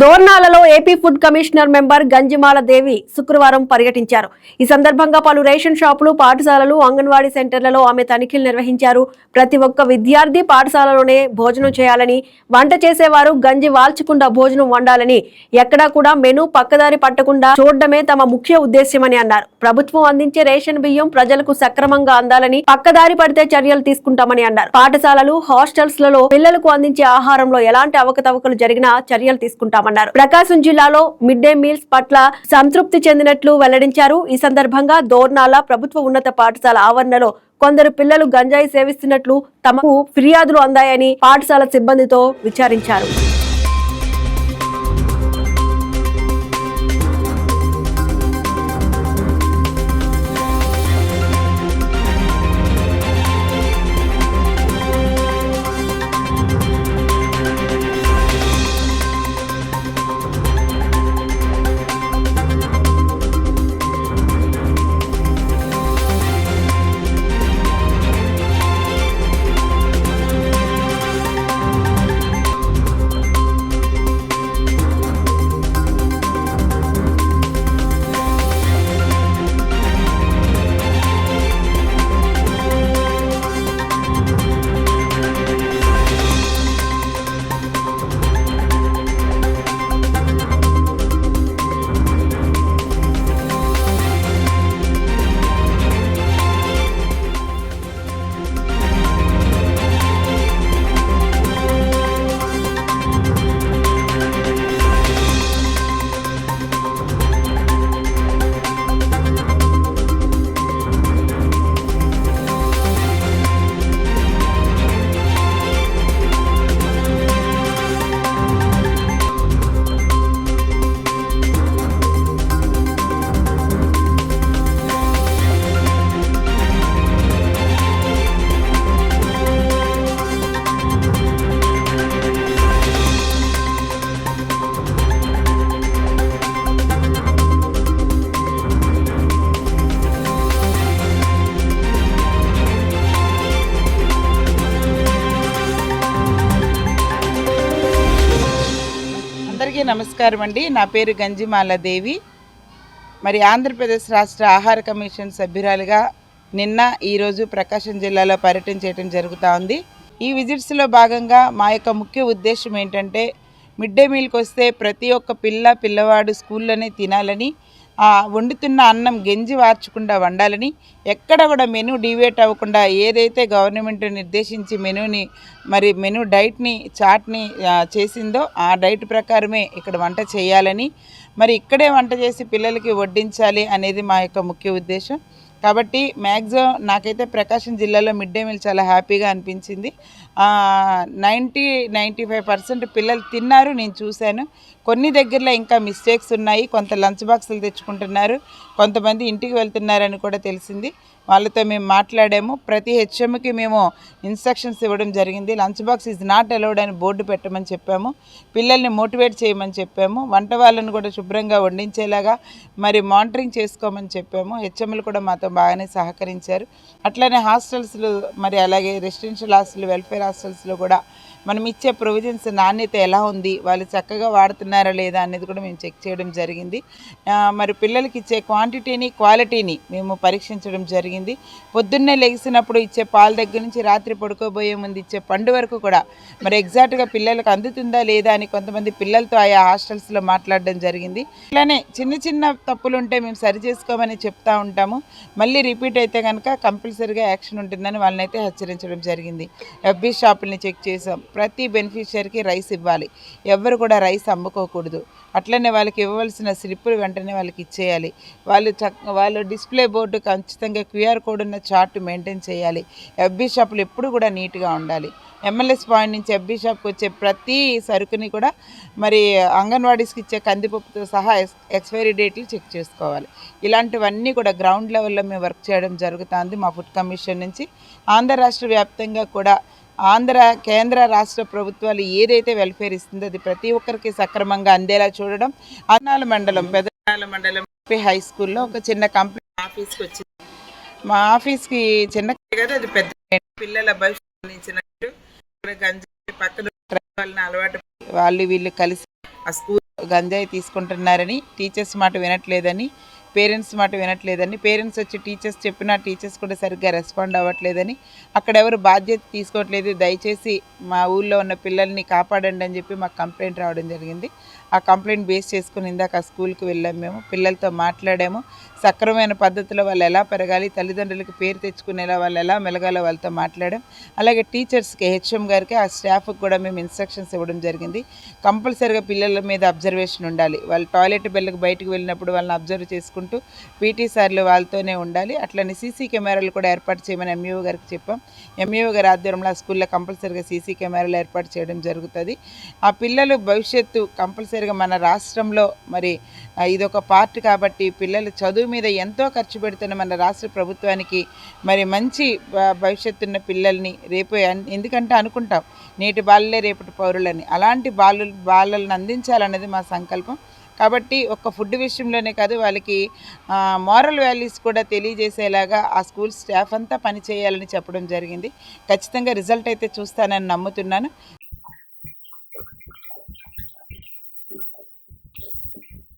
దోర్నాలలో AP food commissioner member Ganjimala Devi శుక్రవారం పర్యటించారు. ఈ సందర్భంగా పలు రేషన్ షాపులు పాఠశాలలు అంగన్వాడీ సెంటర్లలో ఆమె తనిఖీలు నిర్వహించారు. ప్రతి ఒక్క విద్యార్థి పాఠశాలలోనే భోజనం చేయాలని వంట చేసేవారు గంజి వాల్చకుండా భోజనం వండాలని ఎక్కడా కూడా మెను పక్కదారి పట్టకుండా చూడడమే తమ ముఖ్య ఉద్దేశ్యమని అన్నారు. ప్రభుత్వం అందించే రేషన్ బియ్యం ప్రజలకు సక్రమంగా అందాలని పక్కదారి పడితే చర్యలు తీసుకుంటామని అన్నారు. పాఠశాలలు హాస్టల్స్లలో పిల్లలకు అందించే ఆహారంలో ఎలాంటి అవకతవకలు జరిగినా చర్యలు తీసుకుంటాం చేస్తామన్నారు ప్రకాశం జిల్లాలో మిడ్ డే మీల్స్ పట్ల సంతృప్తి చెందినట్లు వెల్లడించారు. ఈ సందర్భంగా దోర్నాల ప్రభుత్వ ఉన్నత పాఠశాల ఆవరణలో కొందరు పిల్లలు గంజాయి సేవిస్తున్నట్లు తమకు ఫిర్యాదులు అందాయని పాఠశాల సిబ్బందితో విచారించారు. అందరికీ నమస్కారం అండి. నా పేరు గంజిమాల దేవి. మరి ఆంధ్రప్రదేశ్ రాష్ట్ర ఆహార కమిషన్ సభ్యురాలుగా నిన్న ఈరోజు ప్రకాశం జిల్లాలో పర్యటించడం జరుగుతూ ఉంది. ఈ విజిట్స్లో భాగంగా మా యొక్క ముఖ్య ఉద్దేశం ఏంటంటే మిడ్ డే మీల్కి వస్తే ప్రతి ఒక్క పిల్ల పిల్లవాడు స్కూల్లోనే తినాలని వండుతున్న అన్నం గెంజి వార్చకుండా వండాలని ఎక్కడ కూడా మెనూ డివేట్ అవ్వకుండా ఏదైతే గవర్నమెంట్ నిర్దేశించి మెనూని మరి మెనూ డైట్ని చాట్ని చేసిందో ఆ డైట్ ప్రకారమే ఇక్కడ వంట చేయాలని మరి ఇక్కడే వంట చేసి పిల్లలకి వడ్డించాలి అనేది మా యొక్క ముఖ్య ఉద్దేశం. కాబట్టి మ్యాక్సిమం నాకైతే ప్రకాశం జిల్లాలో మిడ్ డే మీల్ చాలా హ్యాపీగా అనిపించింది. నైంటీ నైంటీ ఫైవ్ పర్సెంట్ పిల్లలు తిన్నారు నేను చూశాను. కొన్ని దగ్గరలో ఇంకా మిస్టేక్స్ ఉన్నాయి కొంత లంచ్ బాక్సులు తెచ్చుకుంటున్నారు కొంతమంది ఇంటికి వెళ్తున్నారని కూడా తెలిసింది. వాళ్ళతో మేము మాట్లాడాము. ప్రతి హెచ్ఎంకి మేము ఇన్స్ట్రక్షన్స్ ఇవ్వడం జరిగింది. Lunch box is not allowed అని బోర్డు పెట్టమని చెప్పాము. పిల్లల్ని మోటివేట్ చేయమని చెప్పాము. వంట వాళ్ళని కూడా శుభ్రంగా వండించేలాగా మరి మానిటరింగ్ చేసుకోమని చెప్పాము. హెచ్ఎంలు కూడా మాతో బాగానే సహకరించారు. అట్లనే హాస్టల్స్లో మరి అలాగే రెసిడెన్షియల్ హాస్టల్ వెల్ఫేర్ హాస్టల్స్లో కూడా మనం ఇచ్చే ప్రొవిజన్స్ నాణ్యత ఎలా ఉంది? వాళ్ళు చక్కగా వాడుతున్నారా లేదా అనేది కూడా మేము చెక్ చేయడం జరిగింది. మరి పిల్లలకి ఇచ్చే క్వాంటిటీని క్వాలిటీని మేము పరీక్షించడం జరిగింది. పొద్దున్నే లెగిసినప్పుడు ఇచ్చే పాల దగ్గర నుంచి రాత్రి పడుకోబోయే ముందు ఇచ్చే పండు వరకు కూడా మరి ఎగ్జాక్ట్గా పిల్లలకు అందుతుందా లేదా అని కొంతమంది పిల్లలతో ఆయా హాస్టల్స్లో మాట్లాడడం జరిగింది. ఇలానే చిన్న చిన్న తప్పులు ఉంటే మేము సరి చేసుకోమని చెప్తా ఉంటాము. మళ్ళీ రిపీట్ అయితే కనుక కంపల్సరీగా యాక్షన్ ఉంటుందని వాళ్ళని అయితే హెచ్చరించడం జరిగింది. ఎఫ్బీ షాపుల్ని చెక్ చేసాం ప్రతి బెనిఫిషియర్కి రైస్ ఇవ్వాలి. ఎవరు కూడా రైస్ అమ్ముకోకూడదు. అట్లనే వాళ్ళకి ఇవ్వవలసిన స్లిప్పులు వెంటనే వాళ్ళకి ఇచ్చేయాలి. వాళ్ళు చక్ వాళ్ళు డిస్ప్లే బోర్డు ఖచ్చితంగా క్యూఆర్ కోడ్ ఉన్న చార్ట్ మెయింటైన్ చేయాలి. ఎఫ్బీ షాపులు ఎప్పుడు కూడా నీట్గా ఉండాలి. ఎంఎల్ఎస్ పాయింట్ నుంచి ఎఫ్బీ షాప్కి వచ్చే ప్రతి సరుకుని కూడా మరి అంగన్వాడీస్కి ఇచ్చే కందిపప్పుతో సహా ఎక్స్పైరీ డేట్లు చెక్ చేసుకోవాలి. ఇలాంటివన్నీ కూడా గ్రౌండ్ లెవెల్లో మేము వర్క్ చేయడం జరుగుతుంది మా ఫుడ్ కమిషన్ నుంచి. ఆంధ్ర రాష్ట్ర వ్యాప్తంగా కూడా ఆంధ్ర కేంద్ర రాష్ట్ర ప్రభుత్వాలు ఏదైతే వెల్ఫేర్ ఇస్తుందో అది ప్రతి ఒక్కరికి సక్రమంగా అందేలా చూడడం. అన్నాల మండలం పెదనాల మండలం హై స్కూల్లో ఒక చిన్న కంపెనీ ఆఫీస్కి వచ్చింది. మా ఆఫీస్కి చిన్న కదా అది పెద్ద పిల్లల భవిష్యత్తు గంజాయి పక్కన వాళ్ళని అలవాటు వాళ్ళు వీళ్ళు కలిసి ఆ స్కూల్ గంజాయి తీసుకుంటున్నారని టీచర్స్ మాట వినట్లేదని పేరెంట్స్ మాట వినట్లేదని పేరెంట్స్ వచ్చి టీచర్స్ చెప్పినా టీచర్స్ కూడా సరిగ్గా రెస్పాండ్ అవ్వట్లేదని అక్కడ ఎవరు బాధ్యత తీసుకోవట్లేదు దయచేసి మా ఊళ్ళో ఉన్న పిల్లల్ని కాపాడండి అని చెప్పి మాకు కంప్లైంట్ రావడం జరిగింది. ఆ కంప్లైంట్ బేస్ చేసుకుని ఇందాక ఆ స్కూల్కి వెళ్ళాము మేము. పిల్లలతో మాట్లాడాము. సక్రమైన పద్ధతిలో వాళ్ళు ఎలా పెరగాలి తల్లిదండ్రులకి పేరు తెచ్చుకునేలా వాళ్ళు ఎలా మెలగాలో వాళ్ళతో మాట్లాడాం. అలాగే టీచర్స్కి హెచ్ఎం గారికి ఆ స్టాఫ్కి కూడా మేము ఇన్స్ట్రక్షన్స్ ఇవ్వడం జరిగింది. కంపల్సరీగా పిల్లల మీద అబ్జర్వేషన్ ఉండాలి. వాళ్ళు టాయిలెట్ బెల్లకు బయటకు వెళ్ళినప్పుడు వాళ్ళని అబ్జర్వ్ చేసుకుంటూ పీటీ సార్లు వాళ్ళతోనే ఉండాలి. అట్లనే సీసీ కెమెరాలు కూడా ఏర్పాటు చేయమని ఎంఈఓ గారికి చెప్పాం. ఎంఈఓ గారి ఆధ్వర్యంలో ఆ స్కూల్లో కంపల్సరీగా సీసీ కెమెరాలు ఏర్పాటు చేయడం జరుగుతుంది. ఆ పిల్లలు భవిష్యత్తు కంపల్సరీ తప్పనిసరిగా మన రాష్ట్రంలో మరి ఇదొక పార్ట్ కాబట్టి పిల్లలు చదువు మీద ఎంతో ఖర్చు పెడుతున్న మన రాష్ట్ర ప్రభుత్వానికి మరి మంచి భవిష్యత్తున్న భవిష్యత్తు ఉన్న పిల్లల్ని రేపు ఎందుకంటే అనుకుంటాం నేటి బాలలే రేపటి పౌరులని. అలాంటి బాలు బాలలను అందించాలన్నది మా సంకల్పం. కాబట్టి ఒక్క ఫుడ్ విషయంలోనే కాదు వాళ్ళకి మారల్ వాల్యూస్ కూడా తెలియజేసేలాగా ఆ స్కూల్ స్టాఫ్ అంతా పని చేయాలని చెప్పడం జరిగింది. ఖచ్చితంగా రిజల్ట్ అయితే చూస్తానని నమ్ముతున్నాను.